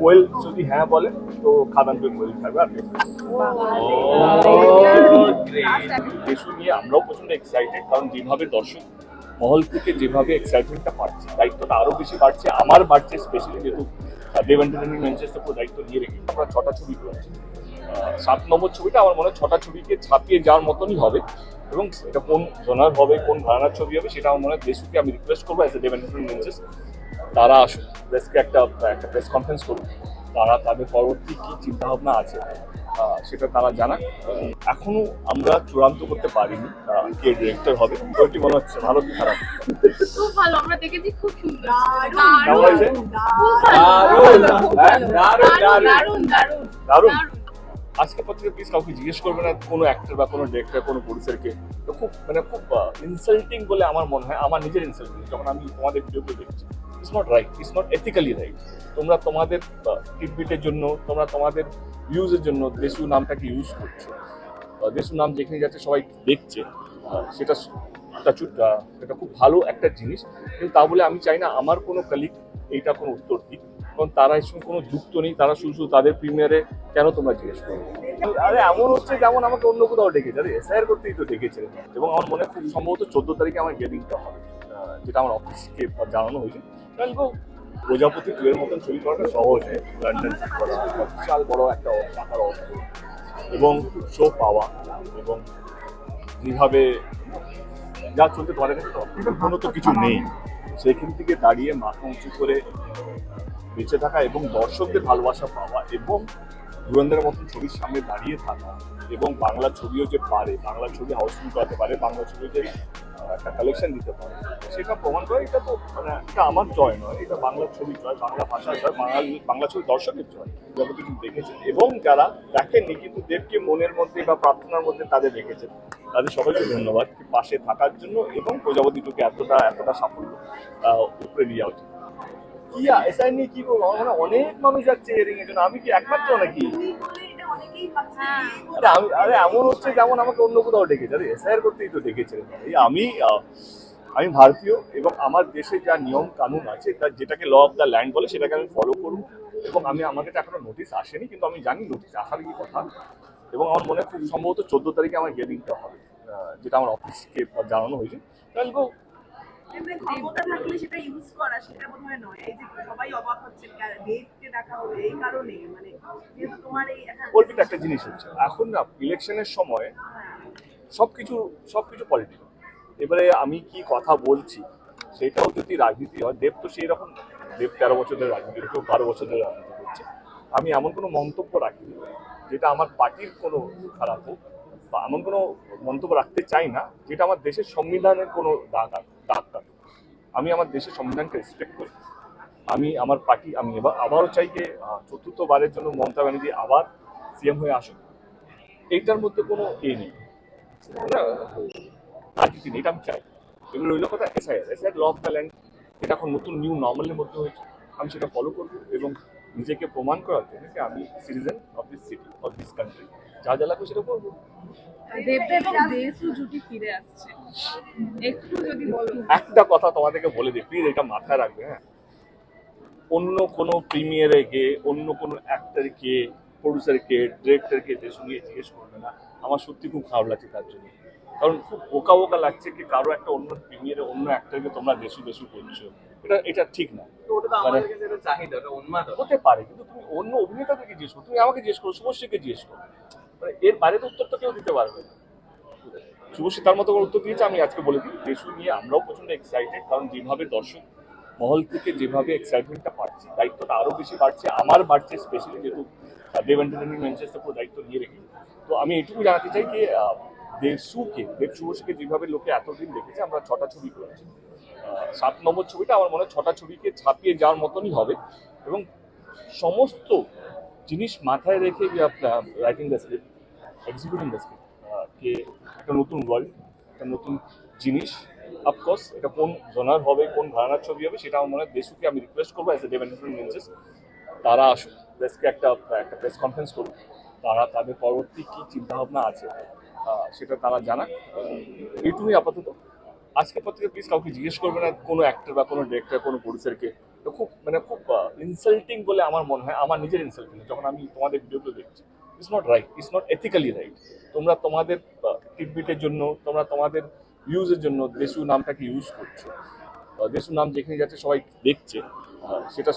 কোয়েল যদি হ্যাঁ বলে তো খাদান করে কোয়েল থাকবে আর না। নিয়ে আমরাও প্রচণ্ড এক্সাইটেড কারণ যেভাবে দর্শক মহল থেকে যেভাবে এক্সাইটমেন্টটা পাচ্ছে দায়িত্বটা আরও বেশি বাড়ছে আমার বাড়ছে স্পেশালি যেহেতু দেব এন্টারটেনমেন্ট ম্যানচেস্টার পুরো দায়িত্ব নিয়ে রেখে আমরা ছটা ছবি করেছি। সাত নম্বর ছবিটা আমার মনে হয় ছটা ছবিকে ছাপিয়ে যাওয়ার মতনই হবে এবং এটা কোন জনার হবে কোন ঘরানার ছবি হবে সেটা আমার মনে হয় দেশুকে আমি রিকোয়েস্ট করব অ্যাজ এ এন্টারটেনমেন্ট ম্যানচেস্টার তারা আসুন প্রেসকে একটা একটা প্রেস কনফারেন্স করুন। তারা তাদের পরবর্তী কি চিন্তা ভাবনা আছে সেটা তারা জানাক। এখনও আমরা চূড়ান্ত করতে পারিনি কে ডিরেক্টর হবে ওইটি মনে হচ্ছে ভালো কি খারাপ? খুব ভালো আমরা দেখেছি খুব সুন্দর। দারুণ দারুণ আজকে পর থেকে প্লিজ কাউকে জিজ্ঞেস করবে না কোনো অ্যাক্টর বা কোনো ডিরেক্টর কোনো প্রডিউসারকে তো খুব মানে খুব ইনসাল্টিং বলে আমার মনে হয় আমার নিজের ইনসাল্টিং যখন আমি তোমাদের ভিডিওগুলো দেখছি। It's not right it's not ethically right তোমরা তোমাদের টিটবিটের জন্য, তোমরা তোমাদের ভিউজের জন্য দেশু নামটাকে ইউজ করছ। দেশু নাম যেখানে যাচ্ছে, সবাই দেখছে। সেটা এটা খুব ভালো একটা জিনিস। কিন্তু তা বলে আমি চাই না, আমার কোনো কালিক এইটা কোনো উত্তর দিক। কারণ তারা এর কোনো যুক্ত নেই, তারা শুধু শুধু তাদের প্রিমিয়ারে কেন তোমরা জিজ্ঞেস করো আরে, এমন হচ্ছে যেমন আমাকে অন্য কোথাও ডেকেছে। আরে এসআইআর করতেই তো ডেকেছে। এবং আমার মনে হয় খুব সম্ভবত চোদ্দ তারিখে আমার গেমিংটা হবে। যেটা আমার অফিসকে জানানো হয়েছে। গো প্রজাপতি টু এর মতন ছবি করাটা সহজ লন্ডন বিশাল বড় একটা টাকার অর্থ এবং শো পাওয়া এবং যেভাবে যা চলতে তোমাদের কাছে তো তো কিছু নেই। সেখান থেকে দাঁড়িয়ে মাথা উঁচু করে বেঁচে থাকা এবং দর্শকদের ভালোবাসা পাওয়া এবং ধুরন্ধরের মতন ছবির সামনে দাঁড়িয়ে থাকা এবং বাংলা ছবিও যে পারে বাংলা ছবি হাউসফুল করাতে পারে বাংলা ছবি যে একটা কালেকশন দিতে পারে। সেটা প্রমাণ করে, এটা তো মানে এটা আমার জয় নয়, এটা বাংলা ছবি জয়, বাংলা ভাষার জয়, বাঙালি, বাংলা ছবি দর্শকের জয় কিন্তু দেখেছেন এবং যারা দেখেননি কিন্তু দেবকে মনের মধ্যে বা প্রার্থনার মধ্যে তাদের দেখেছেন তাদের সবাইকে ধন্যবাদ পাশে থাকার জন্য এবং প্রজাপতিটুকে এতটা এতটা সাফল্য উপরে নিয়ে যাওয়া উচিত। কি এসআই নিয়ে কি বলব? মনে অনেক মানুষ যাচ্ছে এর জন্য। আমি কি একমাত্র নাকি? আমি আরে এমন হচ্ছে যেমন আমাকে অন্য কোথাও ডেকেছে। আরে এসআইআর করতেই তো ডেকেছে এই আমি আমি ভারতীয় এবং আমার দেশে যা নিয়ম কানুন আছে তার যেটাকে ল অফ দ্য ল্যান্ড বলে সেটাকে আমি ফলো করব এবং আমি আমার কাছে এখনও নোটিশ আসেনি কিন্তু আমি জানি নোটিশ আসার কি কথা। এবং আমার মনে হয় খুব সম্ভবত চোদ্দ তারিখে আমার হিয়ারিংটা হবে যেটা আমার অফিসকে জানানো হয়েছে। তাহলে ক্ষমতা থাকলে সেটা ইউজ করা, সেটা বোধ হয় নয়। এই যে সবাই অবাক হচ্ছে দেবকে ডাকা হবে, এই কারণে মানে তোমার এই একটা জিনিস হচ্ছে। এখন না ইলেকশনের সময় সবকিছু সবকিছু পলিটিক্যাল এবারে আমি কি কথা বলছি, সেটাও যদি রাজনীতি হয়, দেব তো সেই রকম দেব তেরো বছর ধরে রাজনীতি কেউ বারো বছর ধরে রাজনীতি করছে। আমি এমন কোনো মন্তব্য রাখিনি, যেটা আমার পার্টির কোনো খারাপ হোক, বা এমন কোনো মন্তব্য রাখতে চাই না, যেটা আমার দেশের সংবিধানের কোনো দাগ আ- কাটে আমি আমার দেশের সংবিধানকে রেসপেক্ট করি। আমি, আমার পার্টি, আমি এবার আবারও চাই যে চতুর্থবারের জন্য মমতা ব্যানার্জি আবার সিএম হয়ে আসুক। এইটার মধ্যে কোনো এ নেই। নেই, এটা আমি চাই। এগুলো রইল কথা এসআইআর। এসআইআর ল ট্যালেন্ট এটা এখন নতুন নিউ নর্মালের মধ্যে হয়েছে। আমি সেটা ফলো করব এবং নিজেকে প্রমাণ করার জন্য যে আমি citizen of this city of this country যা যা লাগবে সেটা করব। একটা কথা তোমাদেরকে বলে দিই প্লিজ এটা মাথায় রাখবে হ্যাঁ? অন্য কোনো প্রিমিয়ারে গিয়ে অন্য কোনো অ্যাক্টরকে প্রডিউসারকে ডিরেক্টরকে যে শুনিয়ে জিজ্ঞেস করবে না। আমার সত্যি খুব খারাপ লাগছে তার জন্য। কারণ খুব বোকা বোকা লাগছে কি কারও একটা অন্য প্রিমিয়ারে অন্য অ্যাক্টারকে তোমরা দেশু দেশু করছ। এটা এটা ঠিক না। মানে- হতে পারে কিন্তু তুমি অন্য অভিনেতাদেরকে জিজ্ঞেস করো তুমি আমাকে জিজ্ঞেস করো শুভশ্রীকে জিজ্ঞেস করো। মানে এর বাইরে তো উত্তর তো কেউ দিতে পারবে না। শুভশ্রী তার মতো করে উত্তর দিয়েছে আমি আজকে বলে দিই দেশু নিয়ে আমরাও প্রচণ্ড এক্সাইটেড কারণ যেভাবে দর্শক মহল থেকে যেভাবে এক্সাইটমেন্টটা পাচ্ছে দায়িত্বটা আরও বেশি বাড়ছে আমার বাড়ছে স্পেশালি যেহেতু দেব এন্টারটেনমেন্ট ম্যানচেস্টার পুরো দায়িত্ব নিয়ে রেখেছে। তো আমি এটুকু জানাতে চাই যে আহ, দেবশুকে দেব শুভশ্রীকে যেভাবে লোকে এতদিন দেখেছে আমরা ছটা ছবি করেছি। সাত নম্বর ছবিটা আমার মনে হয় ছটা ছবিকে ছাপিয়ে যাওয়ার মতনই হবে। এবং সমস্ত জিনিস মাথায় রেখে যে আপনার writing the script executing the script কে একটা নতুন ওয়ার্ল্ড একটা নতুন জিনিস অফকোর্স এটা কোন জনার হবে, কোন ঘরানার ছবি হবে, সেটা আমার মনে হয় দেশুকে আমি রিকোয়েস্ট করব অ্যাজ এ ডেভ মেনচেস তারা আসুন প্রেসকে একটা একটা প্রেস কনফারেন্স করুন তারা তাদের পরবর্তী কী চিন্তাভাবনা আছে সেটা তারা জানাক। এইটুকুই আপাতত। আজকে পর থেকে প্লিজ কাউকে জিজ্ঞেস করবে না কোনো অ্যাক্টর বা কোনো ডিরেক্টর কোনো প্রডিউসারকে তো খুব মানে খুব ইনসাল্টিং বলে আমার মনে হয় আমার নিজের ইনসাল্টিং যখন আমি তোমাদের ভিডিওগুলো দেখছি it's not right it's not ethically right তোমরা তোমাদের টিটবিটের জন্য তোমরা তোমাদের ইউজের জন্য দেশু নামটাকে ইউজ করছ। দেশু নাম যেখানে যাচ্ছে সবাই দেখছে। সেটা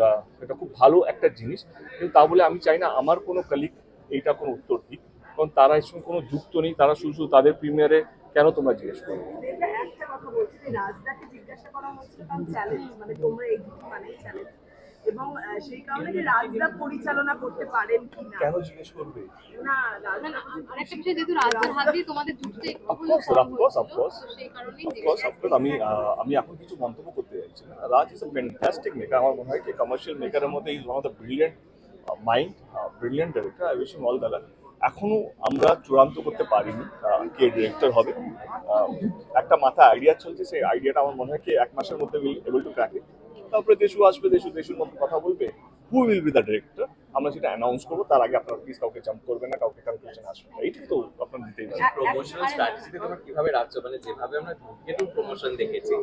আহ, এটা খুব ভালো একটা জিনিস। কিন্তু তা বলে আমি চাই না আমার কোনো কালিক এইটা কোনো উত্তর দিক। কারণ তারা এর সঙ্গে কোনো যুক্ত নেই তারা শুধু শুধু তাদের প্রিমিয়ারে কেন তোমরা জিজ্ঞেস করো? এটা একটা কথা বলছি যে রাজদাকে জিজ্ঞাসা করা হচ্ছে কারণ চ্যালেঞ্জ মানে তোমরা এই দুটি মানেই চ্যালেঞ্জ এবং সেই কারণে যে রাজদা পরিচালনা করতে পারেন কি কেন জিজ্ঞেস করবে? না রাজদা আরেকটা বিষয় যেহেতু রাজদার হাত দিয়ে তোমাদের একটু অফকোর্স অফকোর্স আমি আমি এখন কিছু মন্তব্য করতে চাইছি না। Raj is a fantastic maker আমার মনে হয় কি কমার্শিয়াল মেকারের মধ্যে is one of the brilliant mind brilliant director I wish all the এখনও আমরা চূড়ান্ত করতে পারিনি কে ডিরেক্টর হবে। একটা মাথা আইডিয়া চলছে সেই আইডিয়াটা আমার মনে হয় কি এক মাসের মধ্যে will able to crack it তারপরে দেশু আসবে দেশু দেশুর মধ্যে কথা বলবে who will be the director আমরা সেটা অ্যানাউন্স করব তার আগে আপনারা প্লিজ কাউকে জাম্প করবেন না কাউকে কনফিউশন আসবে না। এইটাই তো আপনার দিতেই পারেন প্রমোশনাল স্ট্র্যাটেজিতে তোমরা কীভাবে রাখছো মানে যেভাবে আমরা ধূমকেতু প্রমোশন দেখেছি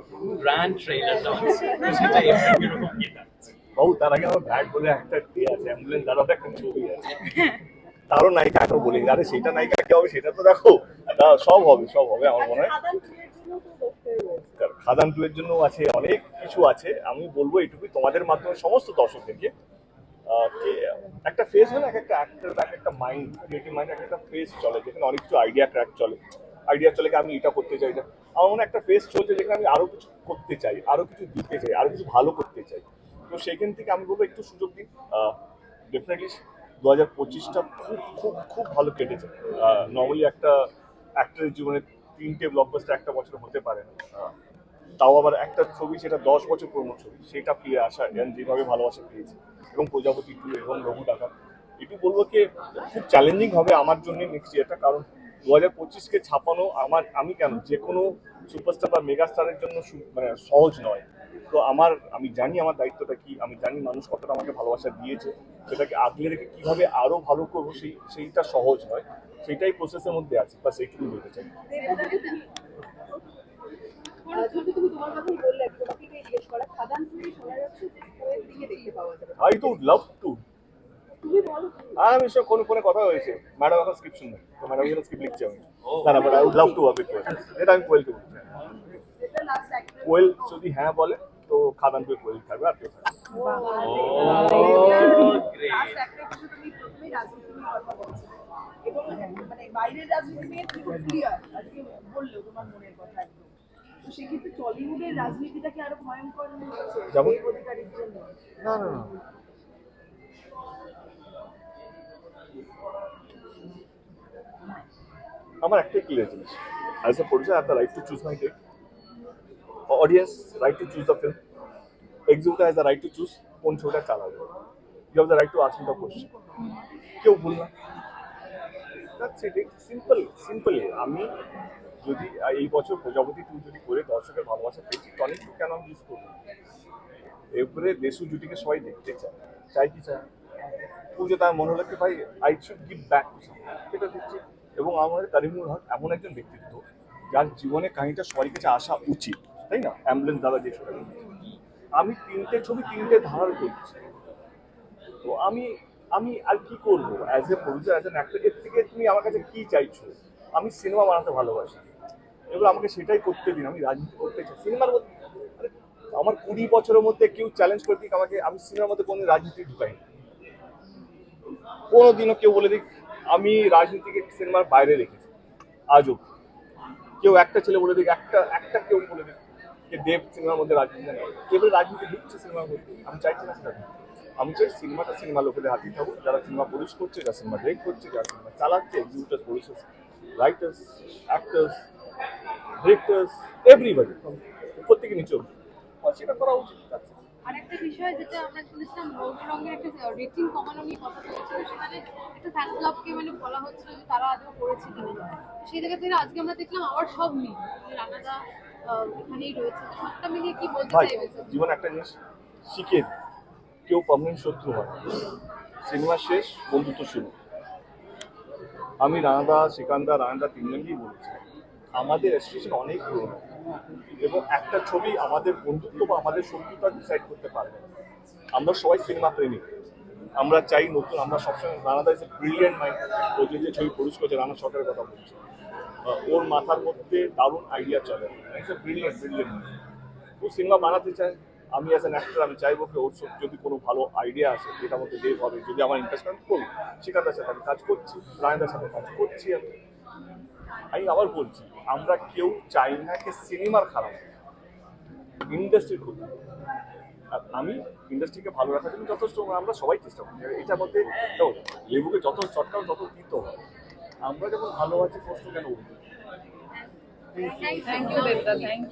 গ্র্যান্ড ট্রেলার লঞ্চ সেটা এরকম কি থাকছে বাবু তার আগে আমার ব্যাট বলে একটা ইয়ে আছে অ্যাম্বুলেন্স দাঁড়াতে একটা ছবি আছে। তারও নায়িকা এখনও বলি আরে সেটা নায়িকা কি হবে সেটা তো দেখো। সব হবে সব হবে আমার মনে হয়। খাদান টু এর জন্য আছে অনেক কিছু আছে। আমি বলব এইটুকুই তোমাদের মাধ্যমে সমস্ত দর্শকদেরকে যে একটা ফেস হয় এক একটা অ্যাক্টর এক একটা মাইন্ড ক্রিয়েটিভ মাইন্ড এক একটা ফেস চলে। যেখানে অনেক কিছু আইডিয়া ক্র্যাক চলে। আইডিয়া চলে আমি এটা করতে চাই এটা আমার মনে হয় একটা ফেস চলছে যেখানে আমি আরও কিছু করতে চাই আরও কিছু দিতে চাই আরও কিছু ভালো করতে চাই। তো সেখান থেকে আমি বলব একটু সুযোগ দিন। ডেফিনেটলি দু হাজার পঁচিশটা খুব খুব খুব ভালো কেটেছে। নর্মালি একটা অ্যাক্টরের জীবনে তিনটে ব্লকবাস্টার একটা বছর হতে পারে না। তাও আবার একটা ছবি, সেটা দশ বছর পুরনো ছবি, সেটা ফিরে আসা এবং যেভাবে ভালোবাসা পেয়েছে। এবং প্রজাপতি টু এবং রঘু টাকা। এটু বলব কি, খুব চ্যালেঞ্জিং হবে আমার জন্য নেক্সট ইয়ারটা কারণ দু হাজার পঁচিশকে ছাপানো আমার, আমি কেন? যে কোনো সুপারস্টার বা মেগাস্টারের জন্য মানে সহজ নয়। তো আমার, আমি জানি আমার দায়িত্বটা কি, আমি জানি মানুষ কতটা আমাকে ভালোবাসা দিয়েছে, সেটাকে আগলে রেখে কীভাবে আরও ভালো করব সেই, সেইটা সহজ হয় সেটাই প্রসেসের মধ্যে আছে বা সেইটুকু বলতে চাই। লাভ টু আমি সব কথা হয়েছে। ম্যাডাম এখন আমি। লাভ টু এটা আমি বলছি এটা লাস্ট অ্যাক্টর কোয়েল যদি হ্যাঁ বলে তো খাদান পেয়ে কোয়েল থাকবে আর কেউ থাকবে মানে না না না। আমার একটাই ক্লিয়ার জিনিস। As a producer have the right to choose my date audience right to choose the film executor has the right to choose কোন শোটা চালাবে। You have the right to me the question কেউ ভুল না। That's it simple simple আমি যদি এই বছর প্রজাপতি টু যদি করে, দর্শকের ভালোবাসা পেয়েছি, টনিক টু কেন আমি ইউজ করব এরপরে দেশু জুটিকে সবাই দেখতে চায়। চাই কি চায় পুজো তার মনে হলো কি, ভাই I should give back to সেটা দিচ্ছি এবং আমাদের কারিমুল হক এমন একজন ব্যক্তিত্ব, যার জীবনে কাহিনীটা সবার কাছে আসা উচিত। তাই না? অ্যাম্বুলেন্স দাদা যে ছবি আমি তিনটে ছবি তিনটে ধারার করছি। তো আমি আমি আর কি করব? As a producer as an actor এর থেকে তুমি আমার কাছে কি চাইছো? আমি সিনেমা বানাতে ভালোবাসি। এবার আমাকে সেটাই করতে দিন, আমি রাজনীতি করতে চাই। সিনেমার মধ্যে আমার কুড়ি বছরের মধ্যে কেউ চ্যালেঞ্জ করে দিক, আমাকে, আমি সিনেমার মধ্যে কোনো রাজনীতি ঢুকাই কোনোদিনও কেউ বলে দিক, আমি রাজনীতিকে সিনেমার বাইরে রেখেছি। আজও। কেউ একটা ছেলে বলে দিক, একটা একটা কেউ বলে দিক। যে দেব সিনেমার মধ্যে রাজনীতি নেই কেবল রাজনীতি ঢুকছে সিনেমার মধ্যে আমি চাইছি না সেটা। আমি চাই সিনেমাটা সিনেমা লোকেদের হাতেই থাকুক, যারা সিনেমা প্রডিউস করছে, যারা সিনেমা ডিরেক্ট করছে, যারা সিনেমা চালাচ্ছে executors producers writers actors directors everybody প্রত্যেকে নিচে সেটা করা উচিত. আরেকটা বিষয় যেটা আমরা শুনেছিলাম রঙের একটা রেটিং কমানো নিয়ে কথা চলেছিল সেখানে একটা ফ্যান ক্লাবকে মানে বলা হচ্ছিল যে তারা আদৌ করেছে কিনা সেই জায়গা থেকে আজকে আমরা দেখলাম আবার সব মিল, রানাদা এখানেই রয়েছে। সবটা মিলিয়ে কি বলতে ভাই জীবন একটা জিনিস শিখে কেউ পার্মানেন্ট শত্রু হয়। সিনেমা শেষ বন্ধুত্ব শুরু। আমি রানাদা শ্রীকান্দা রানাদা তিনজনকেই বলেছি। আমাদের অ্যাসোসিয়েশন অনেক পুরনো। এবং একটা ছবি আমাদের বন্ধুত্ব বা আমাদের শত্রুতা ডিসাইড করতে পারবে আমরা সবাই সিনেমা প্রেমিক আমরা চাই নতুন আমরা সবসময় রানাদা ইজ ব্রিলিয়েন্ট মাইন্ড ও যে ছবি প্রডিউস করছে রানা শটের কথা বলছি। ওর মাথার মধ্যে দারুণ আইডিয়া চলে। ও সিনেমা বানাতে চায়, আমি অ্যাজ অ্যান অ্যাক্টর আমি চাইব কি ওর যদি কোনো ভালো আইডিয়া আসে, যেটার মধ্যে বের হবে যদি আমার আমি করব সেখানটার সাথে আমি কাজ করছি, রায়দার সাথে কাজ করছি আমি। আমি আবার বলছি, আমরা কেউ চাই না কি সিনেমার খারাপ ইন্ডাস্ট্রির ক্ষতি আর আমি ইন্ডাস্ট্রিকে ভালো রাখার জন্য যথেষ্ট আমরা সবাই চেষ্টা করি। এটার মধ্যে লেবুকে যত চটকাও তত দিতে হয়। আমরা যখন ভালো আছি প্রশ্ন কেন উঠবে? Thank you thank you